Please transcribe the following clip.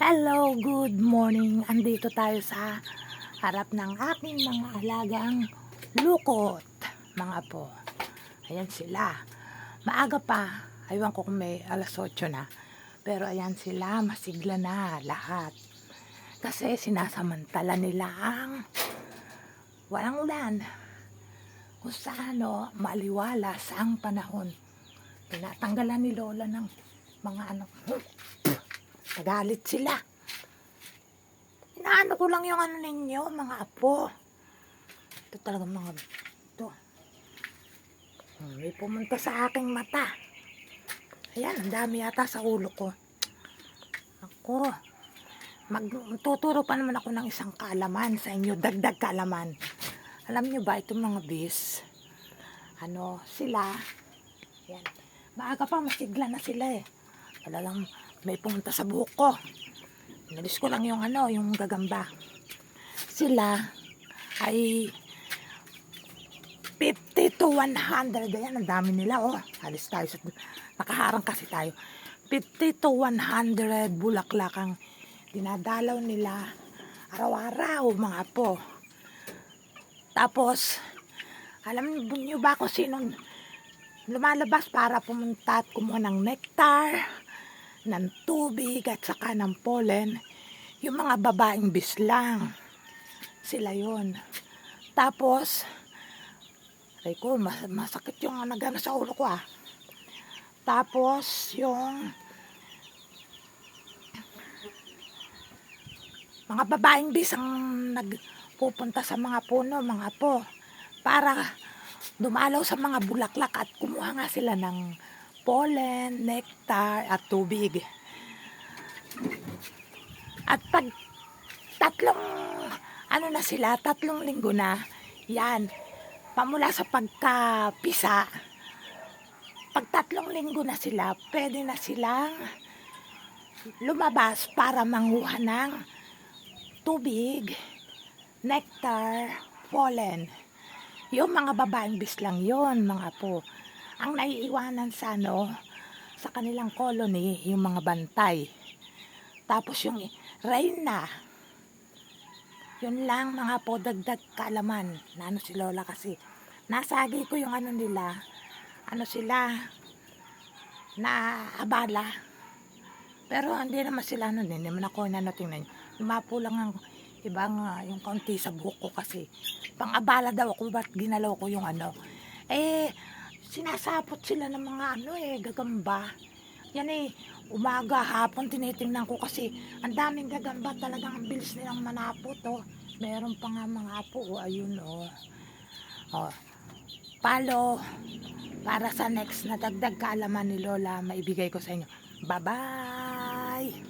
Hello, good morning. Andito tayo sa harap ng aking mga alagang lukot, mga po. Ayan sila. Maaga pa. Aywan ko kung may alas 8 na. Pero ayan sila, masigla na lahat. Kasi sinasamantala nila ang walang ulan. Kung saan no, maliwalas ang panahon. Tinatanggalan ni Lola ng mga ano, Nagalit sila. Inaano ko lang yung ano ninyo, mga apo. Ito talaga mga... Ito. May pumunta sa aking mata. Ayan, ang dami yata sa ulo ko. Ako. Magtuturo pa naman ako ng isang kaalaman sa inyo. Dagdag kaalaman. Alam nyo ba, itong mga bis, ano, sila, yan, maaga pa, masigla na sila eh. Talagang may pumunta sa buhok ko. Inalis ko lang yung ano, yung gagamba. Sila ay 50 to 100. Ayan, ang dami nila. Oh, alis tayo. Sa, nakaharang kasi tayo. 50 to 100 bulaklak ang dinadalaw nila araw-araw, mga po. Tapos, alam niyo ba kung sinong lumalabas para pumunta at kumuha ng nectar, ng tubig at saka ng pollen, yung mga babaeng bislang. Sila yon. Tapos, ay ko, mas, masakit yung nagano sa ulo ko ah. Tapos, yung mga babaeng bis ang nagpupunta sa mga puno, mga po, para dumalaw sa mga bulaklak at kumuha nga sila ng pollen, nectar at tubig. At pag tatlong ano na sila, tatlong linggo na, yan, pamula sa pagkapisa, pag tatlong linggo na sila, pwede na silang lumabas para manguha ng tubig, nectar, pollen. Yung mga babaeng bislang yon mga po. Ang naiiwanan sa ano, sa kanilang colony, yung mga bantay. Tapos yung reyna. Yun lang mga po, dagdag kaalaman. Na ano si Lola kasi. Nasagi ko yung ano nila. Ano sila, na abala. Pero hindi naman sila nun, hindi naman ako na tingnan. Lumapo lang ang ibang ah, yung kaunti sa buhok ko kasi pang-abala daw ako ba't ginalaw ko yung ano. Eh, sinasapot sila ng mga ano eh, gagamba. Yan eh, umaga, hapon tinitingnan ko kasi ang daming gagamba talagang ang bilis nilang manapot oh. Meron pa nga mga apo oh, ayun oh. Oh, palo para sa next na dagdag kaalaman ni Lola maibigay ko sa inyo. Bye-bye!